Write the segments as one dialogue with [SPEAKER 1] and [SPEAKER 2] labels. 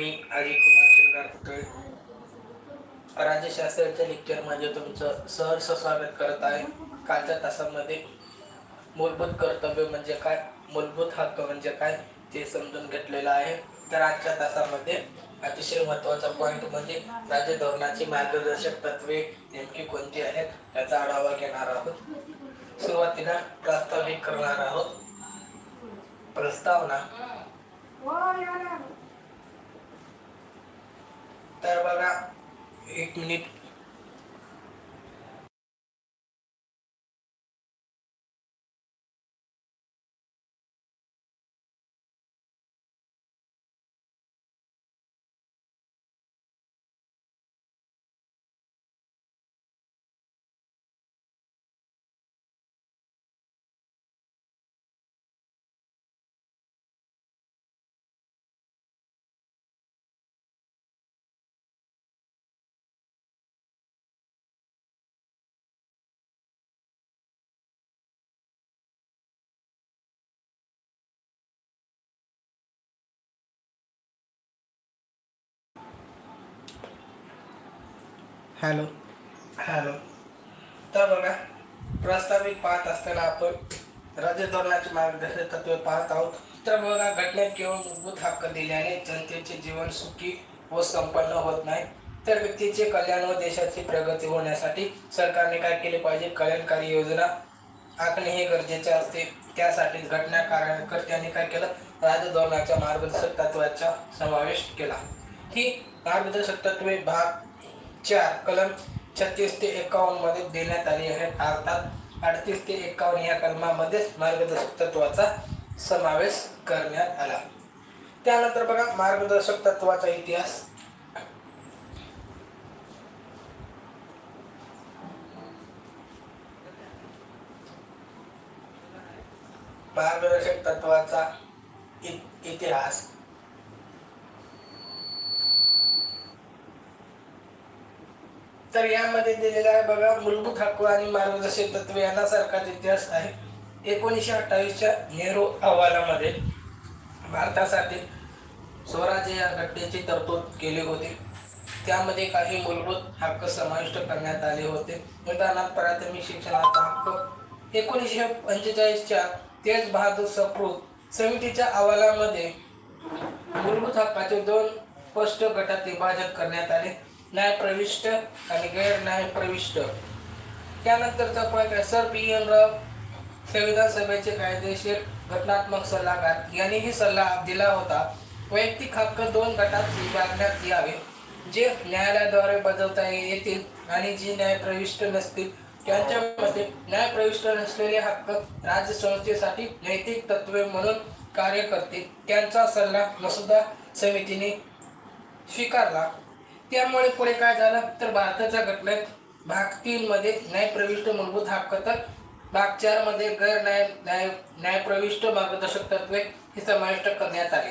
[SPEAKER 1] मी अजय कुमार शिंगार पुतळे राज्यशास्त्राच्या लेक्चरमध्ये तुमचं सहर्ष स्वागत करत आहे. कालच्या तासामध्ये मूलभूत कर्तव्य म्हणजे काय? मूलभूत हक्क म्हणजे काय? ते समजून घेतलेलं आहे. तर आजच्या तासामध्ये अतिशय महत्त्वाचा पॉईंट म्हणजे राज्य धोरणाची मार्गदर्शक तत्वे नेमकी कोणती आहेत याचा आढावा घेणार आहोत. सुरुवातीला प्रास्ताविक करणार आहोत. प्रस्तावना. तर बघा एक मिनिट हॅलो. हॅलो. तर बघा प्रस्तावित पाहत असताना आपण राज्य धोरणाचे मार्गदर्शक तत्वे पाहत आहोत. तर बघा घटनेत केवळ मूलभूत हक्क दिल्याने जनतेचे जीवन सुखी व संपन्न होत नाही. तर व्यक्तीचे कल्याण व देशाची प्रगती होण्यासाठी सरकारने काय केले पाहिजे? कल्याणकारी योजना आखणे हे गरजेचे असते. त्यासाठी घटना कार्यकर्त्यांनी काय केलं? राजधोरणाच्या मार्गदर्शक तत्वाचा समावेश केला. ही मार्गदर्शक तत्वे भाग चार कलम छत्तीस ते एकावन्नमध्ये देण्यात आली आहे अर्थात अडतीस ते एकावन्न या कलमामध्येच मार्गदर्शक तत्वाचा समावेश करण्यात आला. त्यानंतर बघा मार्गदर्शक तत्वाचा इतिहास. मार्गदर्शक तत्वाचा इतिहास. तर यामध्ये दिलेला आहे बघा मूलभूत हक्क आणि मार्गदर्शक तत्व यांना सरकारचा इतिहास आहे. एकोणीसशे अठ्ठावीसच्या नेहरू अहवालामध्ये भारतासाठी स्वराज्य या घटनेची तरतूद केली होती. त्यामध्ये काही मूलभूत हक्क समाविष्ट करण्यात आले होते. उदाहरणार्थ प्राथमिक शिक्षणाचा हक्क. एकोणीसशे पंचेचाळीसच्या तेज बहादूर सप्रूत समितीच्या अहवालामध्ये मूलभूत हक्काचे दोन स्पष्ट गटात विभाजन करण्यात आले. न्यायप्रविष्ट आणि गैर न्यायप्रविष्ट त्यानंतरचा पॉईंट आहे सर पी एन राव संविधान सभेचे कायदेशीर घटनात्मक सल्लागार. यांनीही सल्ला दिला होता. वैयक्तिक हक्क दोन गटात विभागण्यात यावे. जे न्यायालयाद्वारे बजावता येतील आणि जी न्यायप्रविष्ट नसतील त्यांच्यामध्ये न्यायप्रविष्ट नसलेले हक्क राज्यसंस्थेसाठी नैतिक तत्वे म्हणून कार्य करतील. त्यांचा सल्ला मसुदा समितीने स्वीकारला. त्यामुळे पुढे काय झालं? तर भारताच्या घटनेत भाग तीन मध्ये न्यायप्रविष्ट मूलभूत हक्क तर भाग चारमध्ये गैर न्याय न्याय न्यायप्रविष्ट मार्गदर्शक तत्वे हे समाविष्ट करण्यात आले.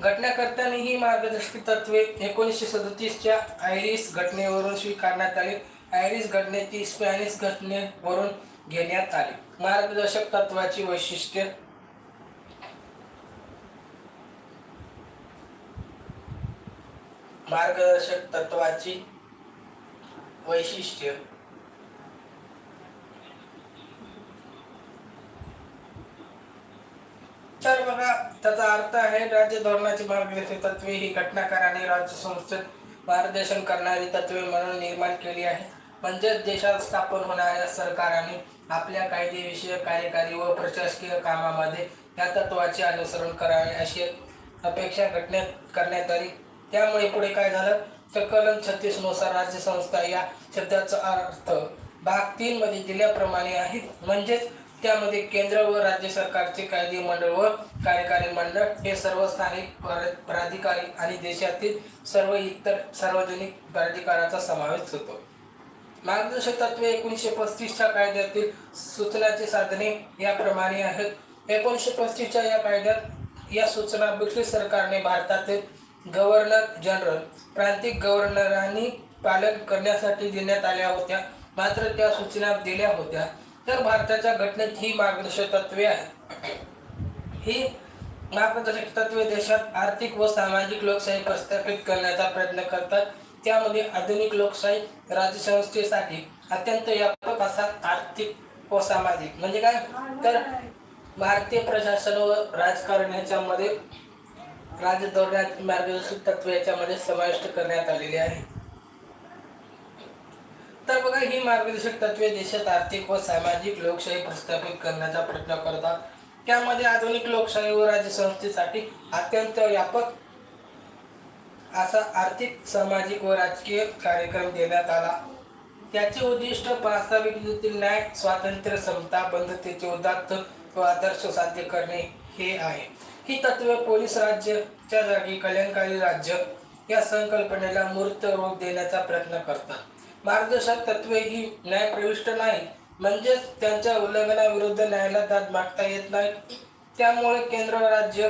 [SPEAKER 1] घटनाकर्त्यांनी ही मार्गदर्शक तत्वे एकोणीसशे सदतीसच्या आयरिस घटनेवरून स्वीकारण्यात आली. आयरिस घटनेची स्पॅनिश घटनेवरून घेण्यात आली. मार्गदर्शक तत्वाची वैशिष्ट्ये मार्गदर्शक तत्वाची वैशिष्ट्य. तर बघा त्याचा अर्थ आहे राज्य धोरणाची मार्गदर्शक तत्वे ही घटनाकाराने राज्य संस्थेत मार्गदर्शन करणारी तत्वे म्हणून निर्माण केली आहे म्हणजेच देशात स्थापन होणाऱ्या सरकाराने आपल्या कायदेविषयक कार्यकारी व प्रशासकीय कामामध्ये या तत्वाचे अनुसरण करावे अशी अपेक्षा घटनेत करण्यात आली. त्यामुळे पुढे काय झालं? तर कलम छत्तीसनुसार राज्य संस्था या शब्दाचा अर्थ भाग तीन मध्ये दिल्याप्रमाणे आहेत म्हणजेच त्यामध्ये केंद्र व राज्य सरकारचे कायदे मंडळ व कार्यकारी मंडळ हे सर्व स्थानिक प्राधिकारी आणि देशातील सर्व इतर सार्वजनिक प्राधिकाराचा समावेश होतो. मार्गदर्शक तत्वे एकोणीसशे पस्तीसच्या कायद्यातील सूचनाची साधने याप्रमाणे आहेत. एकोणीसशे पस्तीसच्या या कायद्यात या सूचना ब्रिटिश सरकारने भारतातील गव्हर्नर जनरल प्रांतिक गव्हर्नरांनी पालन करण्यासाठी देण्यात आल्या होत्या. मात्र त्या सूचना दिल्या होत्या. तर भारताच्या घटनेत ही मार्गदर्शक तत्वे आहेत. ही मार्गदर्शक तत्वे देशात आर्थिक व सामाजिक लोकशाही प्रस्थापित करण्याचा प्रयत्न करतात. त्यामध्ये आधुनिक लोकशाही राज्यसंस्थेसाठी अत्यंत व्यापक असा आर्थिक व सामाजिक. म्हणजे काय? तर भारतीय प्रशासन व राजकारण याच्यामध्ये राज्य धोरणात मार्गदर्शक तत्व याच्यामध्ये समाविष्ट करण्यात आलेले आहे. तर बघा ही मार्गदर्शक तत्वे देशात आर्थिक व सामाजिक लोकशाही प्रस्थापित करण्याचा प्रयत्न करतात. त्यामध्ये आधुनिक लोकशाही व राज्यसंस्थेसाठी अत्यंत व्यापक असा आर्थिक सामाजिक व राजकीय कार्यक्रम देण्यात आला. त्याचे उद्दिष्ट प्रास्ताविक युतीतील न्याय स्वातंत्र्य समता बंधतेचे उदात्त व आदर्श साध्य करणे हे आहे. ही तत्वे पोलीस राज्यच्या जागी कल्याणकारी राज्य या संकल्पनेला मूर्त रूप देण्याचा प्रयत्न करतात. मार्गदर्शक तत्वे ही न्यायप्रविष्ट नाही म्हणजेच त्यांच्या उल्लंघनाविरुद्ध न्यायालयात दाद मागता येत नाही. त्यामुळे केंद्र राज्य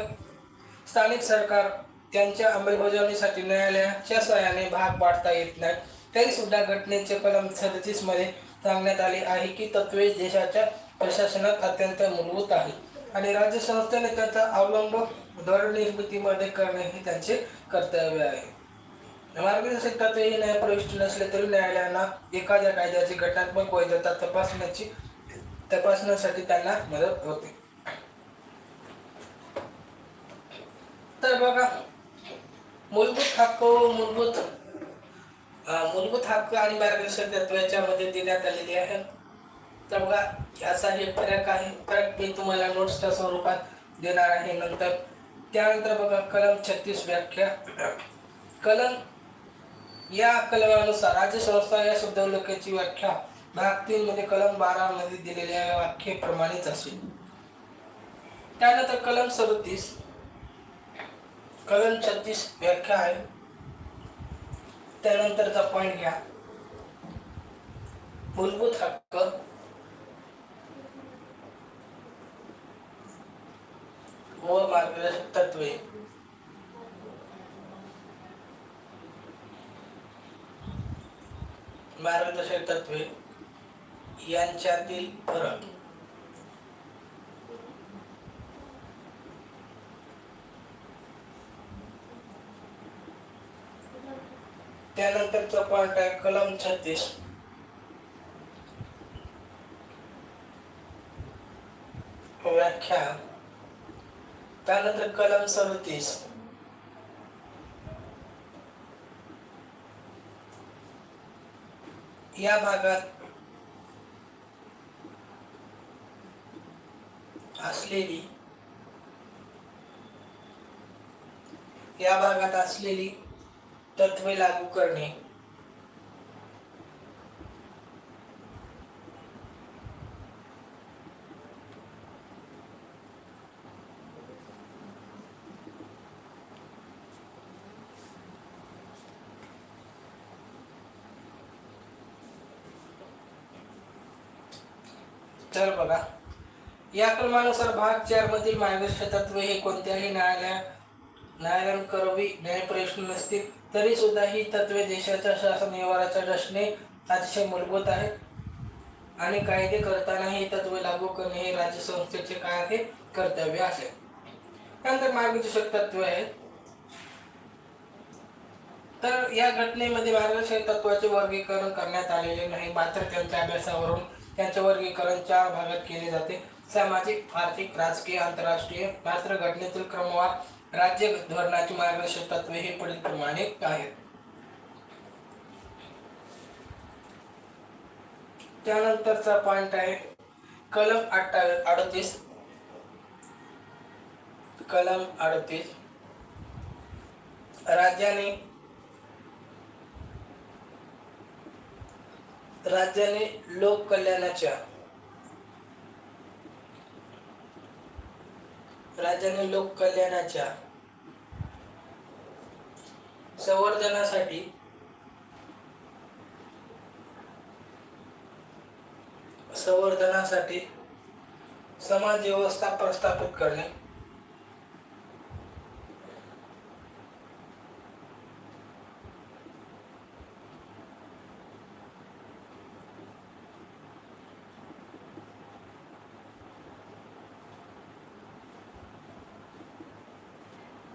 [SPEAKER 1] स्थानिक सरकार त्यांच्या अंमलबजावणीसाठी न्यायालयाच्या सहाय्याने भाग पाडता येत नाही. तरी सुद्धा घटनेचे कलम सदतीसमध्ये सांगण्यात आले आहे की तत्वे देशाच्या प्रशासनात अत्यंत मूलभूत आहे आणि राज्य संस्थेने त्याचा अवलंब धोरण निर्मितीमध्ये करणे हे त्यांचे कर्तव्य आहे. मार्गदर्शक तत्वे हे न्यायप्रविष्ट नसले तरी न्यायालयांना एखाद्या कायद्याची घटनात्मक वैधता तपासण्याची तपासण्यासाठी त्यांना मदत होते. तर बघा मूलभूत हक्क व मूलभूत मूलभूत हक्क आणि मार्गदर्शक तत्वाच्या याच्यामध्ये देण्यात आलेली आहे. तर बघा याचा हे फरक आहे. फरक मी तुम्हाला नोट्सच्या स्वरूपात देणार आहे नंतर. त्यानंतर बघा कलम छत्तीस व्याख्या. कलम या कलमानुसार राज्यसंस्था या शब्दवलोकाची व्याख्या भाग तीन मध्ये कलम बारा मध्ये दिलेल्या व्याख्येप्रमाणेच असेल. त्यानंतर कलम सदतीस कलम छत्तीस व्याख्या आहे. त्यानंतरचा पॉईंट घ्या. मूलभूत हक्क व मार्गदर्शक तत्वे. मार्गदर्शक तत्वे. यांच्यातील फरक. त्यानंतरचा पॉइंट आहे कलम छत्तीस. व्याख्या. त्यानंतर कलम सदतीस. या भागात असलेली या भागात असलेली तत्वे लागू करणे तर बघा या क्रमानुसार भाग चार मधील मार्गदर्शक तत्वे हे कोणत्याही न्यायालया न्यायालयीन करवी न्यायप्रविष्ट नसतील तरी सुद्धा ही तत्वे देशाच्या शासन व्यवहाराच्या रचने अतिशय मूलभूत आहेत. आणि कायदे करताना ही तत्वे लागू करणे हे राज्य संस्थेचे काय आहे. कर्तव्य असेल त्यानंतर मार्गदर्शक तत्वे आहेत तर या घटनेमध्ये मार्गदर्शक तत्वाचे वर्गीकरण करण्यात आलेले नाही मात्र त्यांच्या अभ्यासावरून त्यांचे वर्गीकरण चार भागात केले जाते. सामाजिक आर्थिक राजकीय आंतरराष्ट्रीय मात्र घटनेतील क्रमवार राज्य धोरणाची मार्गदर्शक तत्वे हे पुढील प्रमाणे आहेत. त्यानंतरचा पॉइंट आहे कलम अठ्ठावीस अडतीस. कलम अडतीस. राज्याने राज्याने लोक राज्याने लोक कल्याणाच्या संवर्धनासाठी संवर्धनासाठी समाज व्यवस्था प्रस्थापित करणे.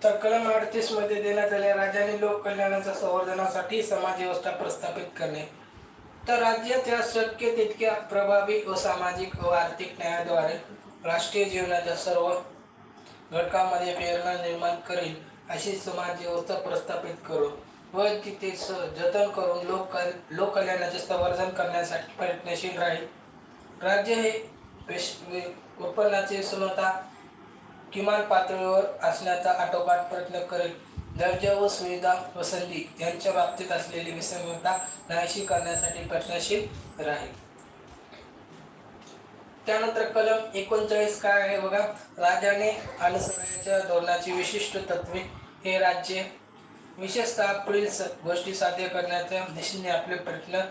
[SPEAKER 1] तर कलम अडतीसमध्ये देण्यात आले. राज्याने लोक कल्याणाच्या संवर्धनासाठी समाज व्यवस्था प्रस्थापित करणे. तर राज्यात या शक्य तितक्या प्रभावी व सामाजिक व आर्थिक न्यायाद्वारे राष्ट्रीय जीवनाच्या सर्व घटकांमध्ये प्रेरणा निर्माण करेल अशी समाज व्यवस्था प्रस्थापित करू व तिथे स जतन करून लोक लोककल्याणाचे संवर्धन करण्यासाठी प्रयत्नशील राहील राज्य हे विश वि- उत्पन्नाची किमान पातळीवर असण्याचा आटोकाट प्रयत्न करेल. दर्जा व सुविधा व संधी यांच्या बाबतीत असलेली विसंगता नाहीशी करण्यासाठी प्रयत्नशील राहील. त्यानंतर कलम एकोणचाळीस काय आहे बघा? राजाने अनुसरण्याच्या धोरणाची विशिष्ट तत्वे हे राज्य विशेषतः पुढील गोष्टी साध्य करण्याच्या दिशेने आपले प्रयत्न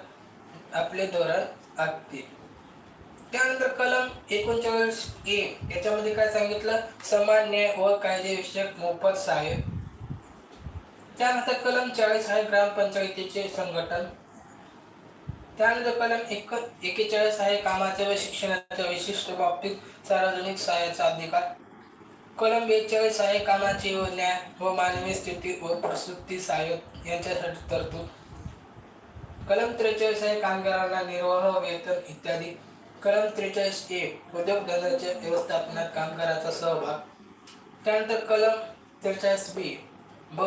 [SPEAKER 1] आपले धोरण आखतील. त्यानंतर कलम एकोणचाळीस ए याच्यामध्ये काय सांगितलं? समान न्याय व कायदेविषयक मोफत सहाय्य. त्यानंतर कलम चाळीस आहे ग्रामपंचायतीचे संघटन. त्यानंतर कलम एक एकेचाळीस आहे कामाच्या व शिक्षणाच्या विशिष्ट बाबतीत सार्वजनिक सहाय्याचा अधिकार. कलम बेचाळीस आहे कामाची व न्याय व मानवी स्थिती व प्रसूती सहाय्य यांच्यासाठी तरतूद. कलम त्रेचाळीस आहे कामगारांना निर्वाह वेतन इत्यादी. कलम त्रेचाळीस ए उद्योगधंद्याच्या व्यवस्थापनात कामगाराचा सहभाग. त्यानंतर कलम त्रेचाळीस बी ब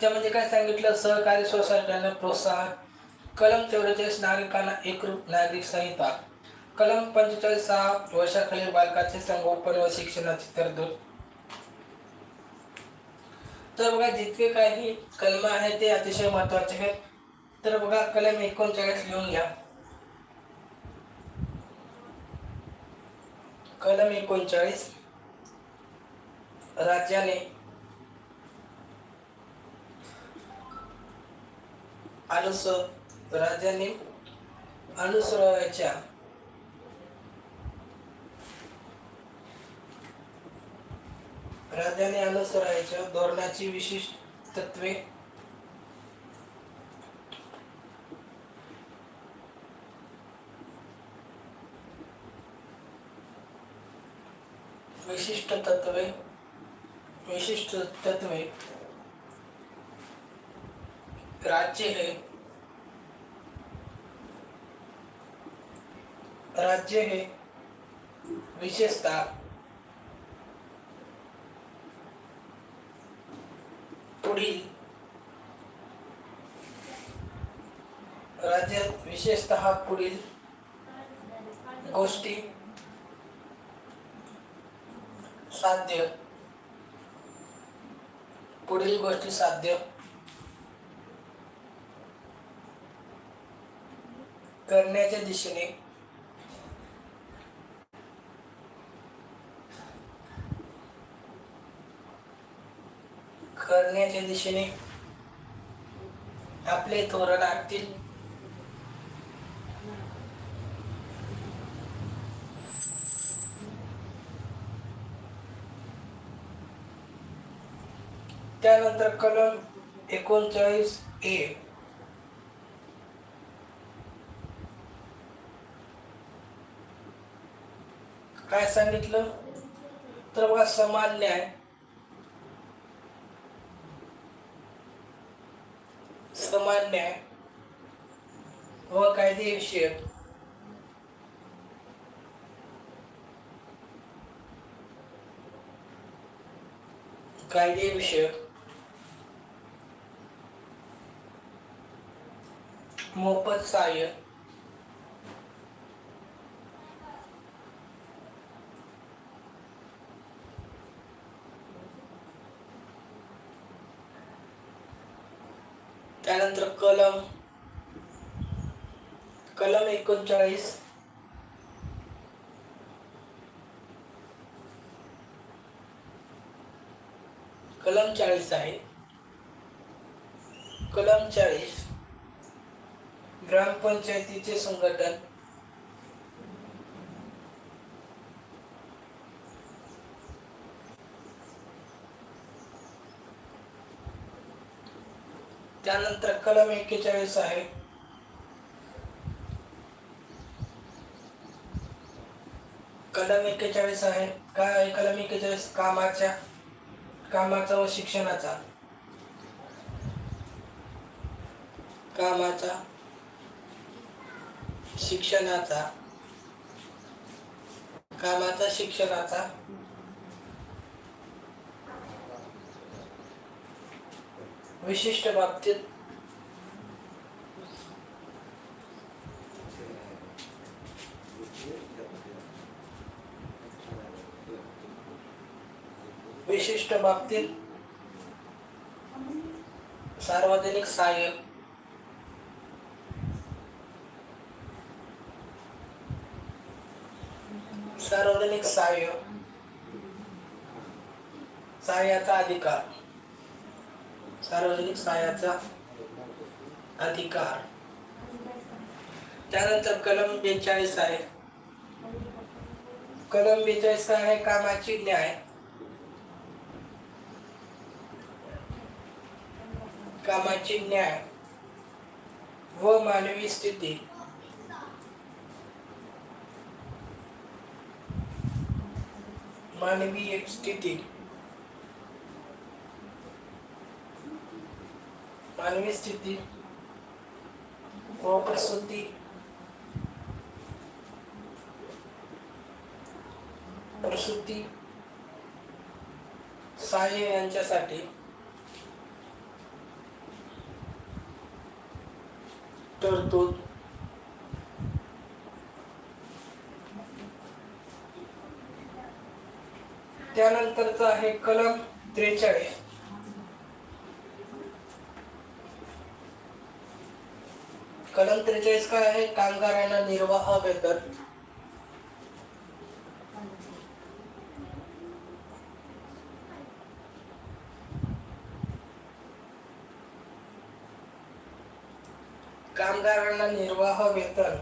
[SPEAKER 1] त्यामध्ये काय सांगितलं? सहकारी सोसायट्यांना प्रोत्साहन. कलम चौवेचाळीस नागरिकांना एकरूप नागरिक संहिता. कलम पंचेचाळीस सहा वर्षाखालील बालकाचे संगोपन व शिक्षणाची तरतूद. तर बघा जितके काही कलम आहेत ते अतिशय महत्त्वाचे आहेत. तर बघा कलम एकोणचाळीस लिहून घ्या. कलम एकोणचाळीस. राज्याने अनुसर राज्याने अनुसरवायच्या राज्याने अनुसरायच्या धोरणाची विशिष्ट तत्वे विशिष्ट तत्वे विशिष्ट तत्वे. राज्य हे राज्य हे विशेषतः. पुढील. राज्यात विशेषतः पुढील गोष्टी. साध्य पुढील गोष्टी साध्य करण्याच्या दिशेने। करण्याच्या दिशेने आपले धोरण आखतील. त्यानंतर कलम एकोणचाळीस ए. काय सांगितलं? तर बघा समान न्याय. समान न्याय. व कायदेविषयक कायदेविषयक मोफत सहाय्य त्यानंतर कलम. कलम एकोणचाळीस. कलम चाळीस आहे. कलम चाळीस. ग्रामपंचायतीचे संघटन. त्यानंतर कलम एक्केचाळीस आहे. कलम एक्केचाळीस आहे. काय आहे? कलम एक्केचाळीस कामाच्या कामाचा व शिक्षणाचा. कामाचा शिक्षणाचा कामाचा शिक्षणाचा. विशिष्ट बाबतीत विशिष्ट बाबतीत सार्वजनिक सहाय्य सार्वजनिक सहाय्य सहाय्याचा अधिकार. सार्वजनिक सहाय्याचा अधिकार. त्यानंतर कलम बेचाळीस आहे. कलम बेचाळीस आहे कामाची न्याय. कामाची न्याय व मानवी स्थिती. मानवी स्थिती. मानवी स्थिती. व प्रसूती प्रसूती सहाय्य यांच्यासाठी. तरतूद त्यानंतरचं आहे कलम त्रेचाळीस. कलम त्रेचाळीस काय आहे? कामगारांना निर्वाह वेतन. कामगारांना निर्वाह वेतन.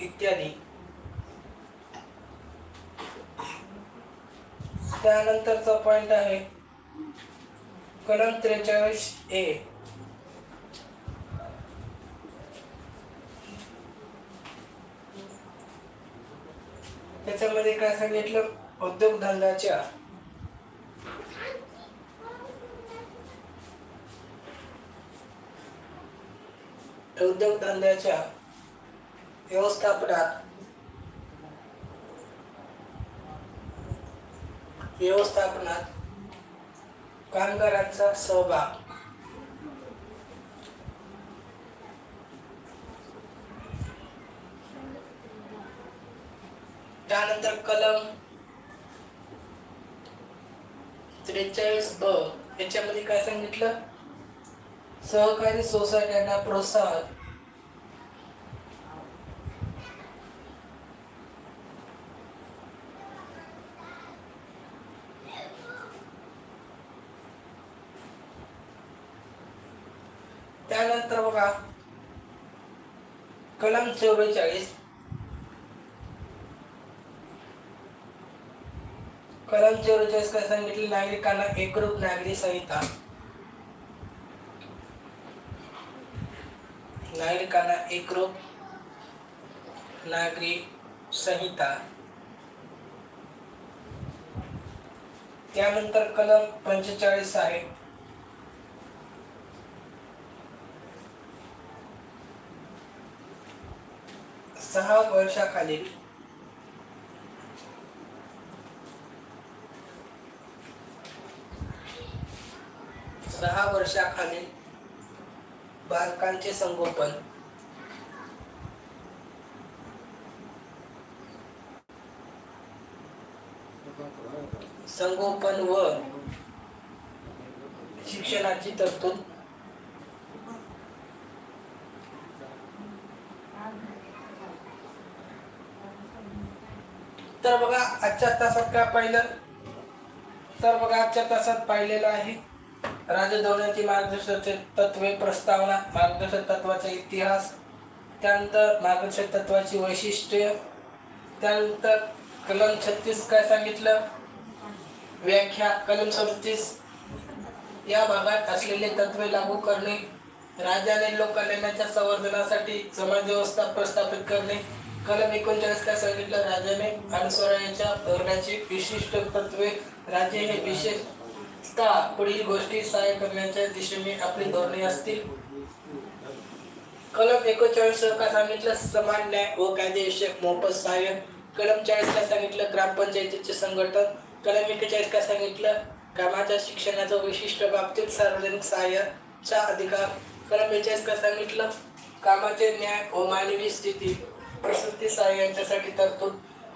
[SPEAKER 1] इत्यादी. त्यानंतरचा पॉईंट आहे. कलम त्रेचाळीस ए त्याच्यामध्ये काय सांगितलं? उद्योगधंद्याच्या उद्योगधंद्याच्या व्यवस्थापनात व्यवस्थापनात कामगारांचा सहभाग. त्यानंतर कलम त्रेचाळीस ब याच्यामध्ये काय सांगितलं? सहकारी सोसायट्यांना प्रोत्साहन. त्यानंतर बघा. कलम चव्वेचाळीस कलम चव्वेचाळीस काय सांगितले? नागरिकांना एकरूप नागरी संहिता. नागरिकांना एकरूप नागरी संहिता. त्यानंतर कलम पंचेचाळीस आहे. सहा वर्षाखालील सहा वर्षाखालील बालकांचे संगोपन संगोपन व शिक्षणाची तरतूद तर बघा आजच्या तासात काय पाहिलं? तर बघा आजच्या तासात पाहिलेलं आहे राजधोरणाची मार्गदर्शक तत्वे प्रस्तावना मार्गदर्शक तत्वाचा इतिहास त्यानंतर मार्गदर्शक तत्वाची वैशिष्ट्ये त्यानंतर कलम छत्तीस काय सांगितलं? व्याख्या कलम सदतीस. या भागात असलेले तत्वे लागू करणे राजाने लोककल्याणाच्या संवर्धनासाठी समाज व्यवस्था प्रस्थापित करणे कलम एकोणचाळीस काय सांगितलं राजाने अनुसरणाच्या धोरणाची विशिष्ट तत्वे राज्य हे विशेषतः पुढील गोष्टी सहाय्य करण्याच्या दिशेने आपली धोरणे असतील. कलम एकोणचाळीस का सांगितलं? समान न्याय व कायदेविषयक मोफत सहाय्य. कलम चाळीस सांगितलं? ग्रामपंचायतीचे संघटन. कलम एकेचाळीसका सांगितलं? कामाच्या शिक्षणाच्या विशिष्ट बाबतीत सार्वजनिक सहाय्याचा अधिकार. कलम बेचाळीस का सांगितलं? कामाचे न्याय व मानवी स्थिती. प्रसूती सहाय्य यांच्यासाठी तरतूद.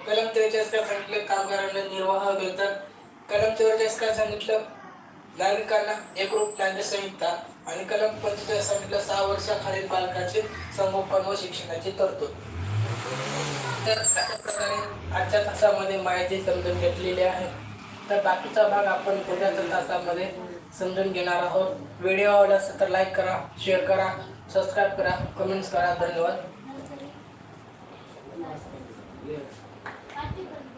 [SPEAKER 1] कलम त्रेचाळीस का सांगितलं? कामगारांना निर्वाह वेतन. कलम चौवेचाळीस काय सांगितलं? नागरिकांना एकरूप न्याय संहिता. आणि कलम पंचेचाळीस सांगितलं सहा वर्षाखालील बालकाचे संगोपन व शिक्षणाची तरतूद. तर अशा प्रकारे आजच्या तासामध्ये माहिती समजून घेतलेली आहे. तर बाकीचा भाग आपण पुढच्या तासामध्ये समजून घेणार आहोत. व्हिडिओ आवडला असेल तर लाईक करा शेअर करा सबस्क्राईब करा कमेंट्स करा. धन्यवाद. Yeah.